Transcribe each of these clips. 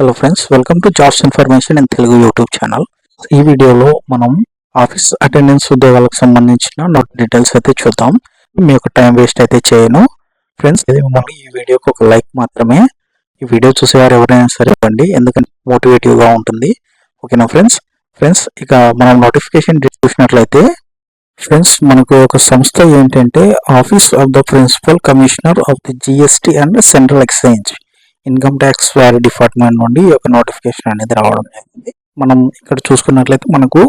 Hello friends welcome to jobs information and Telugu YouTube channel ఈ వీడియోలో మనం office attendance ఉద్యోగాలకు సంబంధించిన నోట్ డీటెయిల్స్ అయితే చూద్దాం. మీ యొక్క టైం వేస్ట్ అయితే చేయను. ఫ్రెండ్స్ ఇది మిమ్మల్ని ఈ వీడియోకి ఒక లైక్ మాత్రమే. ఈ వీడియో చూసేవారు ఎవరైనా సరే ఇవ్వండి ఎందుకంటే మోటివేటివ్గా ఉంటుంది. ఓకేనా ఫ్రెండ్స్ ఫ్రెండ్స్ ఇక మనం నోటిఫికేషన్ చూసినట్లయితే ఫ్రెండ్స్ మనకు ఒక సంస్థ ఏంటంటే office of the principal commissioner of the GST and central exchange income tax వారి డిపార్ట్మెంట్ నుండి ఈ యొక్క నోటిఫికేషన్ అనేది రావడం జరిగింది. మనం ఇక్కడ చూసుకున్నట్లయితే మనకు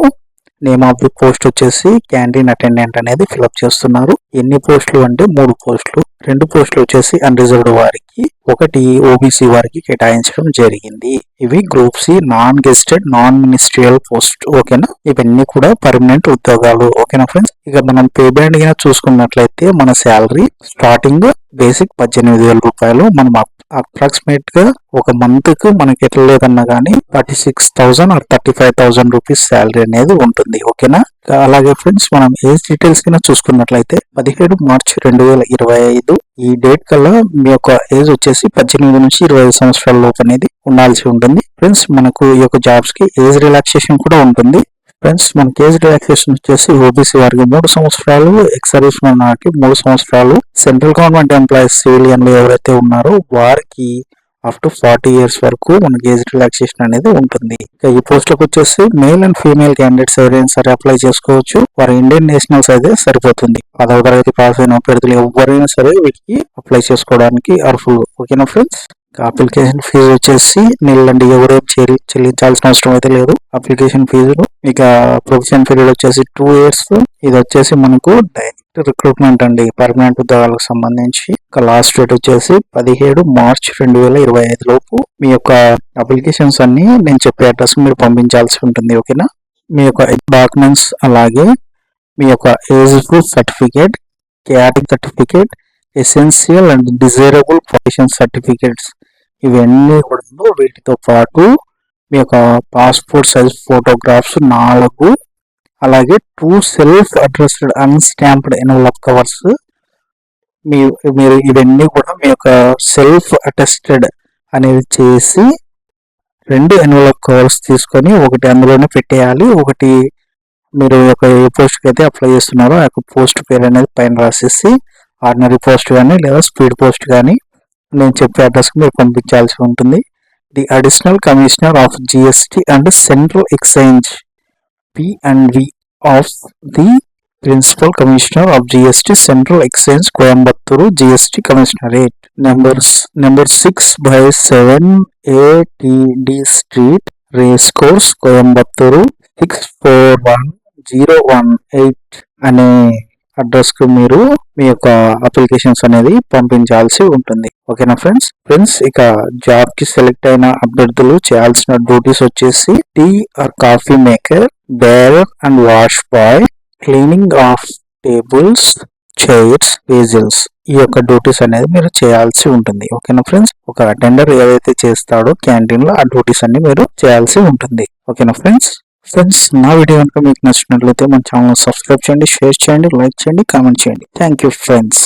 నేమ్ ఆఫ్ ది పోస్ట్ వచ్చేసి క్యాంటీన్ అటెండెంట్ అనేది ఫిలప్ చేస్తున్నారు. ఎన్ని పోస్టులు అంటే మూడు పోస్టులు. రెండు పోస్టులు వచ్చేసి అన్రిజర్వ్డ్ వారికి ఒకటి ఓబీసీ వారికి కేటాయించడం జరిగింది. ఇవి group C non gazetted non ministerial post. ఓకేనా? ఇవన్నీ కూడా పర్మనెంట్ ఉద్యోగాలు. ఓకేనా ఫ్రెండ్స్? ఇక మనం పే బ్యాండ్గా చూసుకున్నట్లయితే మన శాలరీ స్టార్టింగ్ బేసిక్ పద్దెనిమిది వేల రూపాయలు మనం అప్ గా ఒక మంత్కు మనకి ఎట్లా లేదన్నా కానీ thirty six thousand or thirty five thousand rupees salary అనేది ఉంటుంది. ఓకేనా అలాగే ఫ్రెండ్స్ మనం ఏజ్ డీటెయిల్స్ కింద చూసుకున్నట్లయితే పదిహేడు మార్చ్ రెండు వేల ఇరవై ఐదు ఈ డేట్ కల్లా మీ యొక్క ఏజ్ వచ్చేసి పద్దెనిమిది నుంచి ఇరవై ఐదు సంవత్సరాల లోపు అనేది ఉండాల్సి ఉంటుంది. ఫ్రెండ్స్ మనకు ఈ యొక్క జాబ్స్కి ఏజ్ రిలాక్సేషన్ కూడా ఉంటుంది. ఫ్రెండ్స్ మన కేజ్ రిలాక్సేషన్ వచ్చేసి ఓబీసీ వారికి మూడు సంవత్సరాలు ఎక్స్ సర్వీస్ వారికి మూడు సంవత్సరాలు. సెంట్రల్ గవర్నమెంట్ ఎంప్లాయీస్ సివిలియన్లు ఎవరైతే ఉన్నారో వారికి అప్ టు ఫార్టీ ఇయర్స్ వరకు మనకి ఏజ్ రిలాక్సేషన్ అనేది ఉంటుంది. ఈ పోస్ట్లకు వచ్చేసి మేల్ అండ్ ఫీమేల్ క్యాండిడేట్స్ ఎవరైనా సరే అప్లై చేసుకోవచ్చు. వారి ఇండియన్ నేషనల్స్ అయితే సరిపోతుంది. పదవ తరగతి పాస్ అయిన అభ్యర్థులు ఎవరైనా సరే వీటికి అప్లై చేసుకోవడానికి అర్హులు. ఓకేనా ఫ్రెండ్స్ అప్లికేషన్ ఫీజు వచ్చేసి నిల్లండి. ఎవరు చెల్లించాల్సిన అవసరం అయితే లేదు. అప్లికేషన్ ఫీజులు ఇక ప్రొఫెషన్ పీరియడ్ వచ్చేసి టూ ఇయర్స్ ఇది వచ్చేసి మనకు డైరెక్ట్ రిక్రూట్మెంట్ అండి. పర్మనెంట్ ఉద్యోగాలకు సంబంధించి. ఇక లాస్ట్ డేట్ వచ్చేసి పదిహేడు మార్చ్ రెండు వేల ఇరవై ఐదు లోపు మీ యొక్క అప్లికేషన్స్ అన్ని నేను చెప్పే అడ్రస్ మీరు పంపించాల్సి ఉంటుంది. ఓకేనా మీ యొక్క డాక్యుమెంట్స్ అలాగే మీ యొక్క age proof certificate casting certificate essential and desirable profession certificates ఇవన్నీ కూడా వీటితో పాటు మీ యొక్క పాస్పోర్ట్ సైజ్ ఫోటోగ్రాఫ్స్ నాలుగు అలాగే two self addressed unstamped envelope covers మీ మీరు ఇవన్నీ కూడా మీ యొక్క సెల్ఫ్ అటెస్టెడ్ అనేది చేసి రెండు ఎన్వలప్ కవర్స్ తీసుకొని ఒకటి అందులోనే పెట్టేయాలి. ఒకటి మీరు ఒక ఏ పోస్ట్కి అయితే అప్లై చేస్తున్నారో ఆ యొక్క పోస్ట్ పేరు అనేది పైన రాసేసి ఆర్డినరీ పోస్ట్ కానీ లేదా స్పీడ్ పోస్ట్ కానీ నేను చెప్పే అడ్రస్కి మీరు పంపించాల్సి ఉంటుంది. The additional commissioner of GST and central exchange P and V of the principal commissioner of GST central exchange Coimbatore GST commissionerate numbers number six by seven ATD street race course Coimbatore six four one zero one eight అనే అడ్రస్కు మీరు మీ యొక్క applications అనేది పంపించాల్సి ఉంటుంది. ఓకేనా friends? Friends ఇక జాబ్కి సెలెక్ట్ అయిన అభ్యర్థులు చేయాల్సిన డ్యూటీస్ వచ్చేసి tea or coffee maker bearer and wash boy cleaning of tables chairs vessels ఈ యొక్క డ్యూటీస్ అనేది మీరు చేయాల్సి ఉంటుంది. ఓకేనా ఫ్రెండ్స్? ఒక అటెండర్ ఏదైతే చేస్తాడో క్యాంటీన్లో ఆ డ్యూటీస్ అన్ని మీరు చేయాల్సి ఉంటుంది. ఓకేనా ఫ్రెండ్స్? ఫ్రెండ్స్ నా వీడియో కనుక మీకు నచ్చినట్లయితే మన ఛానల్ సబ్స్క్రైబ్ చేయండి షేర్ చేయండి లైక్ చేయండి కామెంట్ చేయండి. Thank you friends